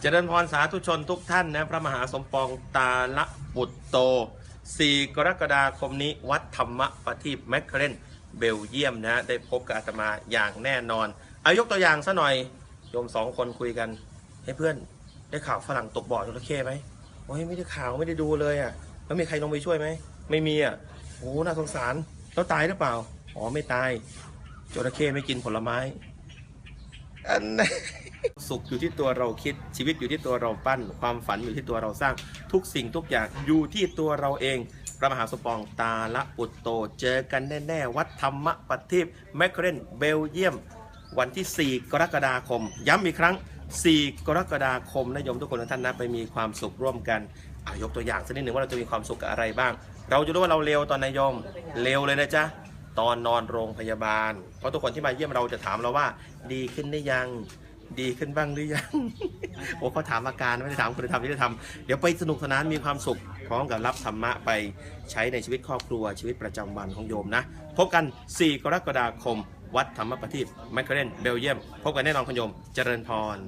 เจริญพรสาธุชนทุกท่านนะพระมหาสมปองตาละปุตโต 4 กรกฎาคมนี้วัดธรรมประทีปแมคเคเรนเบลเยียมนะได้พบกับอาตมาอย่างแน่นอนอายกตัวอย่างซะหน่อยโยมสองคนคุยกันให้เพื่อนได้ข่าวฝรั่งตกบ่อจระเข้ไหมโอ้ยไม่ได้ข่าวไม่ได้ดูเลยอะแล้วมีใครลงไปช่วยไหมไม่มีอะโอ้น่าสงสารแล้วตายหรือเปล่าอ๋อไม่ตายจระเข้ไม่กินผลไม้อันนั้น สุขอยู่ที่ตัวเราคิดชีวิตอยู่ที่ตัวเราปั้น ความฝันอยู่ที่ตัวเราสร้างทุกสิ่งทุกอย่างอยู่ที่ตัวเราเองพระมหาสมปองตาละปุตโต เจอกันแน่ๆ วัดธรรมปฏิบแมคเครนเบลเยียม วันที่ 4 กรกฎาคม ย้ำอีกครั้ง 4 กรกฎาคมนะโยมทุกคนท่านนะไปมีความสุขร่วมกันอายกตัวอย่างสักนิดหนึ่งว่าเราจะมีความสุขกับอะไรบ้าง เราจะรู้ว่าเราเลวตอนนายโยมเลวเลยนะจ๊ะตอนนอนโรงพยาบาล เพราะทุกคนที่มาเยี่ยมเราจะถามเราว่า ดีขึ้นได้ยัง ดีขึ้นบ้างหรือยัง โอ้เขาถามอาการไม่ได้ถามคุณธรรมที่ได้ทำเดี๋ยวไปสนุกสนานมีความสุขพร้อมกับรับธรรมะไปใช้ในชีวิตครอบครัวชีวิตประจำวันของโยมนะ พบกัน 4 กรกฎาคม วัดธรรมประทีปแมคเคเรนเบลเยียม พบกันแน่นอนคุณโยม เจริญพร